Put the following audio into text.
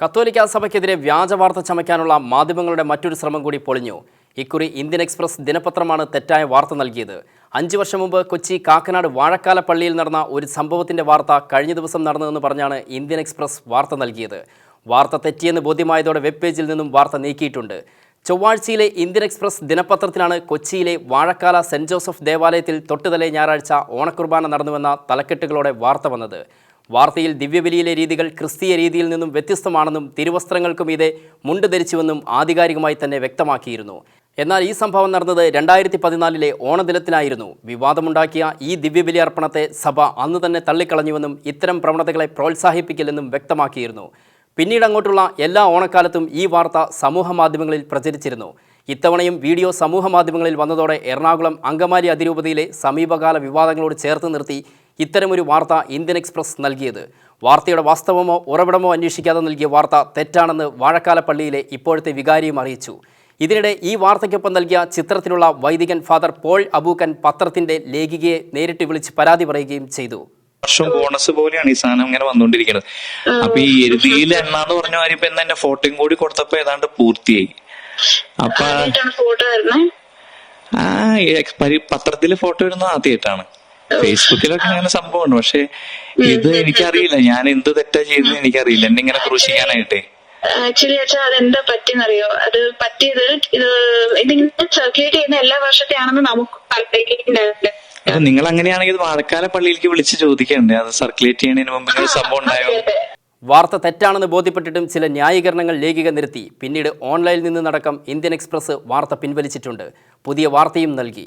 കത്തോലിക്ക സഭയ്ക്കെതിരെ വ്യാജ വാർത്ത ചമയ്ക്കാനുള്ള മാധ്യമങ്ങളുടെ മറ്റൊരു ശ്രമം കൂടി പൊളിഞ്ഞു. ഇക്കുറി ഇന്ത്യൻ എക്സ്പ്രസ് ദിനപത്രമാണ് തെറ്റായ വാർത്ത നൽകിയത്. അഞ്ചു വർഷം മുമ്പ് കൊച്ചി കാക്കനാട് വാഴക്കാല പള്ളിയിൽ നടന്ന ഒരു സംഭവത്തിന്റെ വാർത്ത കഴിഞ്ഞ ദിവസം നടന്നതെന്ന് പറഞ്ഞാണ് ഇന്ത്യൻ എക്സ്പ്രസ് വാർത്ത നൽകിയത്. വാർത്ത തെറ്റിയെന്ന് ബോധ്യമായതോടെ വെബ് പേജിൽ നിന്നും വാർത്ത നീക്കിയിട്ടുണ്ട്. ചൊവ്വാഴ്ചയിലെ ഇന്ത്യൻ എക്സ്പ്രസ് ദിനപത്രത്തിലാണ് കൊച്ചിയിലെ വാഴക്കാല സെന്റ് ജോസഫ് ദേവാലയത്തിൽ തൊട്ടുതലേ ഞായറാഴ്ച ഓണക്കുർബാന നടന്നുവെന്ന തലക്കെട്ടുകളോടെ വാർത്ത വന്നത്. വാർത്തയിൽ ദിവ്യബലിയിലെ രീതികൾ ക്രിസ്തീയ രീതിയിൽ നിന്നും വ്യത്യസ്തമാണെന്നും തിരുവസ്ത്രങ്ങൾക്കും ഇതേ മുണ്ട് ധരിച്ചുവെന്നും ആധികാരികമായി തന്നെ വ്യക്തമാക്കിയിരുന്നു. എന്നാൽ ഈ സംഭവം നടന്നത് രണ്ടായിരത്തി പതിനാലിലെ ഓണദിനത്തിനായിരുന്നു. വിവാദമുണ്ടാക്കിയ ഈ ദിവ്യബലി അർപ്പണത്തെ സഭ അന്ന് തന്നെ തള്ളിക്കളഞ്ഞുവെന്നും ഇത്തരം പ്രവണതകളെ പ്രോത്സാഹിപ്പിക്കില്ലെന്നും വ്യക്തമാക്കിയിരുന്നു. പിന്നീട് അങ്ങോട്ടുള്ള എല്ലാ ഓണക്കാലത്തും ഈ വാർത്ത സമൂഹ മാധ്യമങ്ങളിൽ പ്രചരിച്ചിരുന്നു. ഇത്തവണയും വീഡിയോ സമൂഹ മാധ്യമങ്ങളിൽ വന്നതോടെ എറണാകുളം അങ്കമാലി അതിരൂപതയിലെ സമീപകാല വിവാദങ്ങളോട് ചേർത്ത് നിർത്തി ഇത്തരമൊരു വാർത്ത ഇന്ത്യൻ എക്സ്പ്രസ് നൽകിയത്. വാർത്തയുടെ വാസ്തവമോ ഉറവിടമോ അന്വേഷിക്കാതെ നൽകിയ വാർത്ത തെറ്റാണെന്ന് വാഴക്കാലപ്പള്ളിയിലെ ഇപ്പോഴത്തെ വികാരിയും അറിയിച്ചു. ഇതിനിടെ ഈ വാർത്തയ്ക്കൊപ്പം നൽകിയ ചിത്രത്തിലുള്ള വൈദികൻ ഫാദർ പോൾ അബൂക്കൻ പത്രത്തിന്റെ ലേഖികയെ നേരിട്ട് വിളിച്ച് പരാതി പറയുകയും ചെയ്തു. വർഷം ബോണസ് പോലെയാണ് ഈ സാധനം ഇങ്ങനെ വന്നുകൊണ്ടിരിക്കുന്നത്. അപ്പൊ ഈ എരുതിയിൽ എണ്ണാന്ന് പറഞ്ഞ കാര്യം ഇപ്പൊ എന്നെ ഫോട്ടോയും കൂടി കൊടുത്തപ്പോ ഏതാണ്ട് പൂർത്തിയായി. അപ്പൊ ആ പത്രത്തിൽ ഫോട്ടോ വരുന്നത് ആദ്യമായിട്ടാണ്. ഫേസ്ബുക്കിലൊക്കെ അങ്ങനെ സംഭവമുണ്ട്. പക്ഷെ ഇത് എനിക്കറിയില്ല. ഞാൻ എന്ത് തെറ്റാ ചെയ്തത് എനിക്കറിയില്ല. എന്നെ ഇങ്ങനെ ക്രൂശിക്കാനായിട്ടേ. ആക്ച്വലി വെച്ചാൽ അതെന്താ പറ്റിയെന്നറിയോ? അത് പറ്റിയത് ഇത് ഇതിങ്ങനെ സർക്കുലേറ്റ് ചെയ്യുന്ന എല്ലാ വർഷത്തെയാണെന്ന് നമുക്ക് അറിയില്ലായിരുന്നു. അപ്പൊ നിങ്ങൾ അങ്ങനെയാണെങ്കിൽ വാഴക്കാല പള്ളിയിലേക്ക് വിളിച്ച് ചോദിക്കണ്ടേ? അത് സർക്കുലേറ്റ് ചെയ്യുന്നതിന് മുമ്പ് ഇങ്ങനെ സംഭവം ഉണ്ടായോ. വാർത്ത തെറ്റാണെന്ന് ബോധ്യപ്പെട്ടിട്ടും ചില ന്യായീകരണങ്ങൾ ലേഖിക നിരത്തി പിന്നീട് ഓൺലൈനിൽ നിന്ന് നടക്കം ഇന്ത്യൻ എക്സ്പ്രസ് വാർത്ത പിൻവലിച്ചിട്ടുണ്ട്. പുതിയ വാർത്തയും നൽകി.